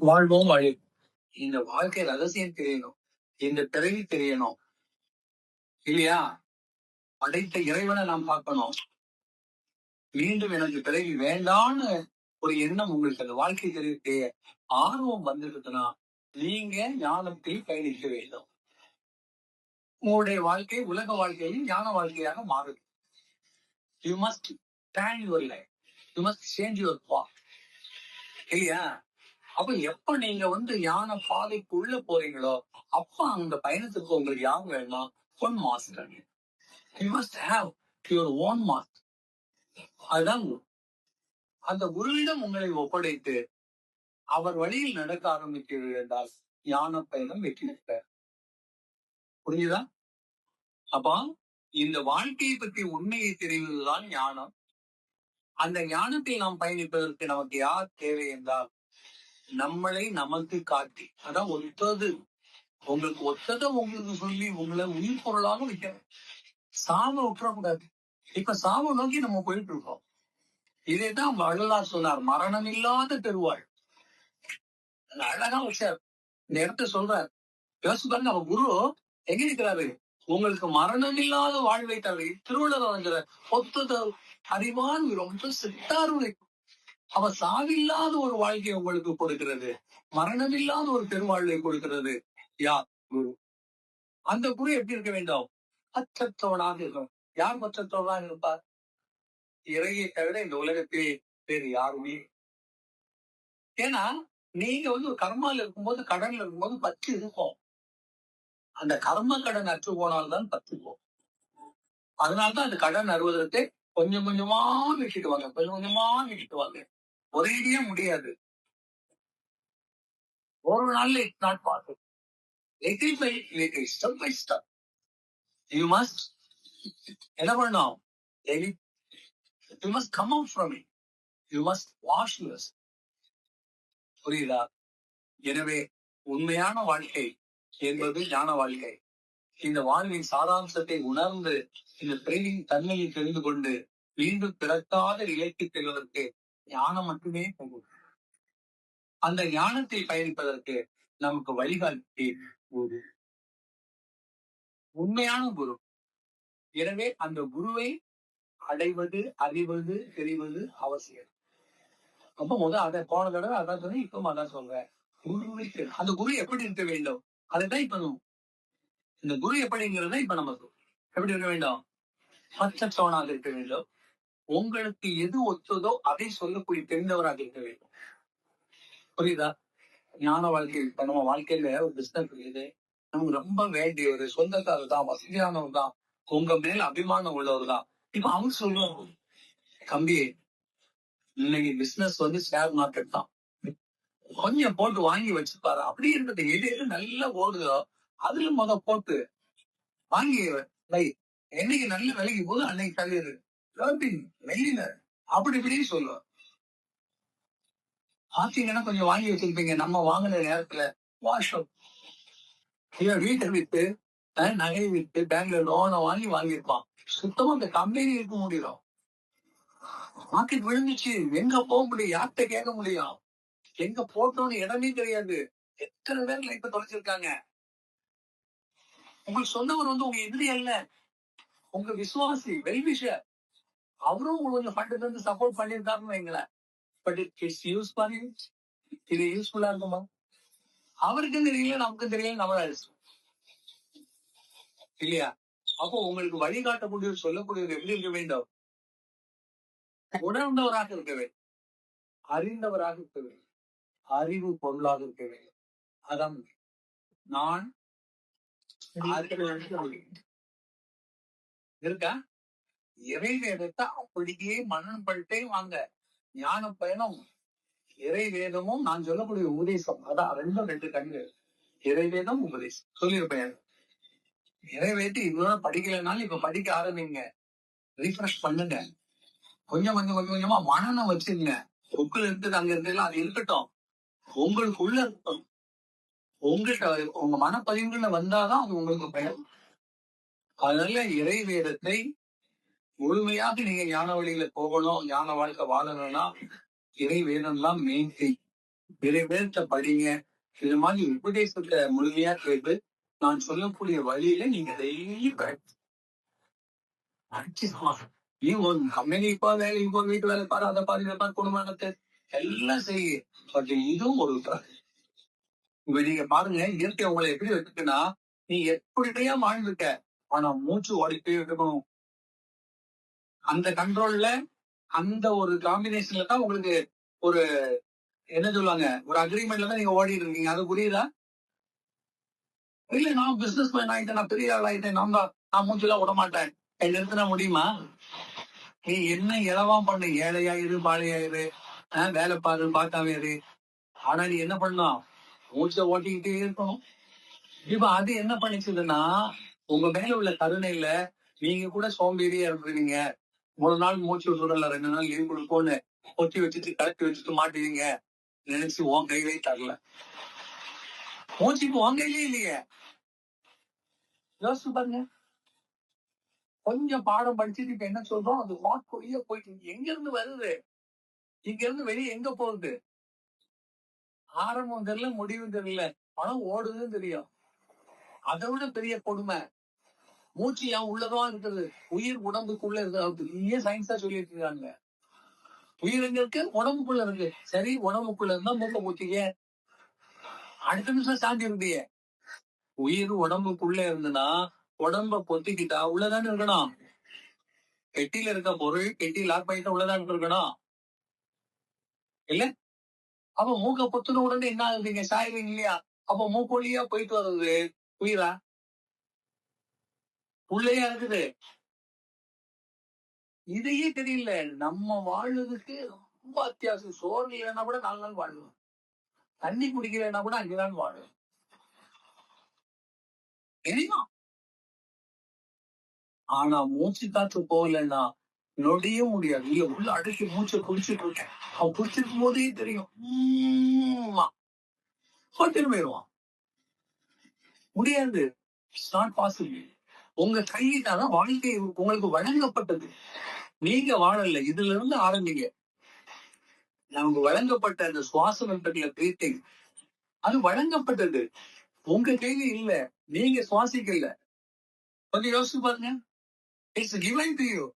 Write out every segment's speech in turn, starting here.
வாழ்வோம் வழி. இந்த வாழ்க்கை ரகசியம் தெரியணும். இந்த பிறவி தெரியணும். இல்லையா? படைத்த இறைவனை நாம் பார்க்கணும். மீண்டும் எனக்கு பிறவி வேண்டான்னு ஒரு எண்ணம் உங்களுக்கு அந்த வாழ்க்கை தெரிவித்து ஆர்வம் வந்துருக்குன்னா நீங்க ஞானத்தில் பயணிக்க வேண்டும். உங்களுடைய வாழ்க்கை உலக வாழ்க்கையில் ஞான வாழ்க்கையாக மாறுது. You must stand your life you must change your path இல்லையா? அப்ப எப்ப நீங்க வந்து ஞான பாதைக்குள்ள போறீங்களோ அப்ப அந்த பயணத்துக்கு உங்களுக்கு யார் வேணும்னா one master you must have your own master அதுதான் அந்த குருவிடம் உங்களை ஒப்படைத்து அவர் வழியில் நடக்க ஆரம்பித்தீர்கள் என்றால் ஞான பயணம் வெற்றி பெற்றார். புரியுதா அப்பா இந்த வாழ்க்கையை பற்றி உண்மையை தெரிவதுதான் ஞானம் அந்த ஞானத்தில் நாம் பயணிப்பதற்கு நமக்கு யார் தேவை என்றால் நம்மளை நமக்கு காட்டி அதான் ஒத்தது. உங்களுக்கு ஒத்ததை உங்களுக்கு சொல்லி உங்களை உயிர் பொருளாக வைக்கணும் சாம விட்டுறக்கூடாது இப்ப சாம நோக்கி நம்ம போயிட்டு இருக்கோம் இதைதான் வள்ளலார் சொன்னார் மரணம் இல்லாத பெருவாள் அழகா விஷயம் இந்த இடத்த சொல்றார். யோசிச்சு பாருங்க நம்ம குரு எங்க இருக்கிறாரு உங்களுக்கு மரணம் இல்லாத வாழ்வை தவிர திருவள்ளுவர் ஒத்தத. அறிவான் ரொம்ப சிட்டாருரை அவ சாவில்லாத ஒரு வாழ்க்கையை உங்களுக்கு கொடுக்கிறது. மரணமில்லாத ஒரு பெருவாழ்வை கொடுக்கிறது. யா குரு. அந்த குரு எப்படி இருக்க வேண்டும்? அச்சத்தோடாக இருக்கும். யார் அச்சத்தோடாக இருப்பார்? இறையை தவிர இந்த உலகத்திலே வேறு யாருமே ஏன்னா நீங்க வந்து ஒரு கர்மால இருக்கும்போது கடன்ல இருக்கும்போது பத்து இருக்கும். அந்த கர்ம கடன் அற்று போனால்தான் பத்து போகும். அதனால்தான் அந்த கடன் அறுவதற்கு கொஞ்சம் கொஞ்சமா விட்டுட்டு கொஞ்சம் கொஞ்சமா விட்டுட்டு ஒரேடியா முடியாது. ஒரு நாள்ல it not possible little by little step by step you must என்ன பண்ணணும்? Daily you must come out from it you must wash use புரியுதா? எனவே உண்மையான வாழ்க்கை என்பது ஞான வாழ்க்கை. இந்த வாழ்வின் சாராம்சத்தை உணர்ந்து இந்த பிறவின் தன்மையை தெரிந்து கொண்டு மீண்டும் பிறக்காத நிலைக்கு செல்வதற்கு ஞானம் மட்டுமே போகும். அந்த ஞானத்தை பயணிப்பதற்கு நமக்கு வழிகாட்டி குரு. உண்மையான குரு. எனவே அந்த குருவை அடைவது அறிவது தெரிவது அவசியம். அப்ப முதல் அதை போன தடவை அதான் சொன்னேன் இப்ப அதான் சொல்றேன். குருவை அந்த குரு எப்படி இருக்க வேண்டும்? அதைதான் இப்ப இந்த குரு எப்படிங்கிறத இப்ப நம்ம எப்படி இருக்க வேண்டும்? பச்சத்தவனாக இருக்க வேண்டும். உங்களுக்கு எது ஒத்ததோ அதை சொல்லக்கூடிய தெரிந்தவராக இருக்க வேண்டும். புரியுதா? ஞான வாழ்க்கை இப்ப நம்ம வாழ்க்கையில ஒரு பிசினஸ் இருக்குது. நமக்கு ரொம்ப வேண்டியவர் சொந்தக்காரர் தான் வசதியானவர் தான் உங்க மேல அபிமானம் உள்ளவர் தான். இப்ப அவங்க சொல்லுவாங்க தம்பி இன்னைக்கு பிசினஸ் வந்து ஷேர் மார்க்கெட் தான். கொஞ்சம் போட்டு வாங்கி வச்சுப்பாரு. அப்படி இருந்தது எது எது நல்லா ஓடுதோ அதுல முத போட்டு வாங்கி வை என்னைக்கு நல்ல விலைக்கு போது அன்னைக்கு தவிர தகுது மெல்லினர் அப்படி இப்படின்னு சொல்லுவோம் பாத்தீங்கன்னா கொஞ்சம் வாங்கி வச்சிருப்பீங்க. நம்ம வாங்கின நேரத்துல வாஷம். இவன் வீட்டை வித்து அஹ், நகையை வித்து பேங்க்ல லோனை வாங்கி வாங்கியிருப்பான். சுத்தமா அந்த கம்பெனி இருக்க முடியும். மார்க்கெட் விழுந்துச்சு. எங்க போக முடியும்? யார்கிட்ட கேட்க முடியும்? எங்க போட்டோம்னு இடமே தெரியாது. எத்தனை பேர்ல இப்ப தொலைச்சிருக்காங்க? உங்களுக்கு சொன்னவர் வந்து உங்க எதிரி அல்ல. உங்க விசுவாசி வெல்விஷர் அவரும் உங்களுக்கு கொஞ்சம் ஃபண்ட் வந்து சப்போர்ட் பண்ணியிருக்காருன்னு வைங்களேன். பட் இட்ஸ் யூஸ் பண்ணி இது யூஸ்ஃபுல்லா இருக்குமா? அவருக்கும் தெரியல நமக்கும் தெரியல நம்ம இல்லையா? அப்போ உங்களுக்கு வழிகாட்டக்கூடியவர் சொல்லக்கூடியவர் எப்படி இருக்க வேண்டும்? உணர்ந்தவராக இருக்க வேண்டும். அறிந்தவராக இருக்க வேண்டும். அறிவு பொருளாக இருக்க வேண்டும். அதான் நான் இருக்கா? இறை வேதத்தை அப்படியே மனநம் பண்ணிட்டே வாங்க. ஞான பயணம் இறை வேதமும் நான் சொல்லக்கூடிய உபதேசம். அதான் ரெண்டும் ரெண்டு கண்ணு இறை வேதம் உபதேசம். சொல்லியிருப்பேன் இறை வேதத்தை இவ்வளவு படிக்கலைனாலும் இப்ப படிக்க ஆரம்பிங்க. ரீஃப்ரெஷ் பண்ணுங்க. கொஞ்சம் கொஞ்சம் கொஞ்சம் கொஞ்சமா மனநம் வச்சுங்க. புக்கில் இருக்குது அங்க இருந்தெல்லாம் அது இருக்கட்டும். உங்களுக்குள்ள இருக்கணும் உங்கள்கிட்ட உங்க மனப்பதிவுகள்ல வந்தாதான் அது உங்களுக்கு பயன். அதனால இறை வேதத்தை முழுமையாக நீங்க ஞான வழியில போகணும் ஞான வாழ்க்கை வாழணும்னா இறை வேணும்லாம் மெயின் திங் இறை பேர்த்த படிங்க. இது மாதிரி உபதேசத்தை முழுமையா கேட்டு நான் சொல்லக்கூடிய வழியில நீங்க டெய்லி நீ ஒரு கம்பெனி போ வேலைக்கு போ வீட்டு வேலை பாரு அதை பாரு இதை பாரு எல்லாம் செய்ய பட் இதுவும் ஒரு இப்ப நீங்க பாருங்க இயற்கை உங்களை எப்படி வச்சுக்கனா நீ எப்படியா வாழ்ந்துருக்க. ஆனா மூச்சு ஓடிட்டே இருக்கணும். அந்த கண்ட்ரோல்ல அந்த ஒரு காம்பினேஷன்ல தான் உங்களுக்கு ஒரு என்ன சொல்லுவாங்க ஒரு அக்ரிமெண்ட்ல தான் நீங்க ஓடிட்டு இருக்கீங்க. அது புரியுதா? இல்ல நான் பிசினஸ் மேன் ஆயிட்டேன் நான் பெரிய ஆள் ஆயிட்டேன் நான் தான் நான் மூச்சுலாம் விட மாட்டேன் நிறுத்தின முடியுமா? நீ என்ன இலவாம் பண்ணு? ஏழையாயிரு பாழையாயிரு வேலை பாரு பார்க்காம இரு. ஆனா நீ என்ன பண்ணலாம் மூச்சை ஓட்டிக்கிட்டே இருக்கணும். இப்ப அது என்ன பண்ணிச்சதுன்னா உங்க மேல உள்ள கருணையில நீங்க கூட சோம்பேறியா இருக்கிறீங்க ஒரு நாள் மூச்சு விடுறல ரெண்டு நாள் லீவ் கொடுப்போன்னு கொத்தி வச்சுட்டு கலட்டி வச்சுட்டு மாட்டுவீங்க நினைச்சு உன் கையிலே தரல. மூச்சு உன் கையிலே இல்லையே. யோசிச்சு பாருங்க. கொஞ்சம் பாடம் படிச்சுட்டு இப்ப என்ன சொல்றோம்? அது வாட்கொழிய போயிட்டு எங்க இருந்து வருது? இங்க இருந்து வெளியே எங்க போகுது? ஆரம்பம் தெரியல முடிவு தெரியல. பணம் ஓடுதுன்னு தெரியும். அதை விட பெரிய கொடுமை. மூச்சு ஏன் உள்ளதான் இருக்குது உயிர் உடம்புக்குள்ள இருக்கு பெரிய சயின்ஸா சொல்லிட்டு இருக்காங்க உயிர் எங்க இருக்கு? உடம்புக்குள்ள இருக்கு. சரி உடம்புக்குள்ள இருந்தா மூக்க மூச்சிக்க அடுத்த நிமிஷம் சாந்தி இருந்தியே. உயிர் உடம்புக்குள்ள இருந்துன்னா உடம்ப பொத்திக்கிட்டா உள்ளதானே இருக்கணும்? பெட்டியில இருக்க பொருள் பெட்டி லாக் பண்ணிட்டு உள்ளதான் இருக்கணும்? இல்ல? அப்ப மூக்க பொத்துன உடனே என்ன ஆகுதுங்க சாயிருவீங்க இல்லையா? அப்ப மூக்கொழியா போயிட்டு வர்றது. உயிரா உள்ளேயா இருக்குது இதையே தெரியல. நம்ம வாழ்றதுக்கு ரொம்ப அத்தியாவசியம். சோறு இல்லைன்னா கூட நாலு நாள் வாழ்வோம். தண்ணி குடிக்கலன்னா கூட அஞ்சு நாள் வாழும் தெரியுமா? ஆனா மூச்சு காற்று போகலன்னா நொடியும் முடியாது. இல்ல உள்ள அடைச்சி மூச்சை குடிச்சிட்டு இருக்கேன். அவன் குடிச்சிருக்கும் போதே தெரியும். ஹோட்டல் போயிடுவான். முடியாது. இட்ஸ் நாட் பாசிபிள் உங்க கையிட்டால வாழ்க்கை உங்களுக்கு வழங்கப்பட்டது. நீங்க வாழல இதுல இருந்து ஆரம்பிங்க நமக்கு வழங்கப்பட்ட அந்த சுவாசம் என்பதில் பிரீத்திங் அது வழங்கப்பட்டது. உங்க கையில இல்ல நீங்க சுவாசிக்கல. கொஞ்சம் யோசிச்சு பாருங்க. இட்ஸ் கிவன் டு யூ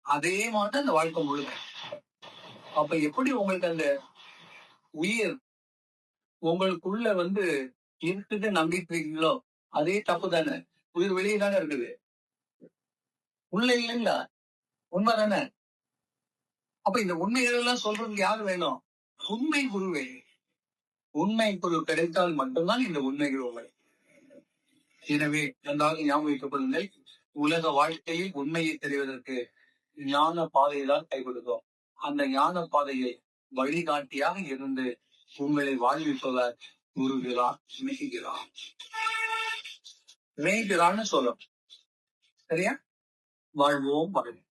அதே மாதிரி அந்த வாழ்க்கை முழுக்க. அப்ப எப்படி உங்களுக்கு அந்த உயிர் உங்களுக்குள்ள வந்து இருக்குது நம்பிட்டு இருக்கீங்களோ அதே தப்பு தானே. உயிர் வெளியே தானே இருக்குது. உள்ள இல்லைங்களா? உண்மை தானே அப்ப இந்த உண்மைகள் எல்லாம் சொல்றதுக்கு யாரு வேணும்? உண்மை குருவே. உண்மை குரு கிடைத்தால் மட்டும்தான் இந்த உண்மைகள் உண்மை. எனவே நன்றாக ஞாபகம் வைக்கப்படுங்கள் உலக வாழ்க்கையில் உண்மையை தெரிவதற்கு ஞான பாதையை கை கொடுக்கும் அந்த ஞான பாதையை வழிகாட்டியாக இருந்து உங்களை வாழ்விப்பவர் குருகிறார் மிகுகிறார் மேய்கிறான்னு சொல்லும் சரியா? வாழ்வோம் வாழ்வோம்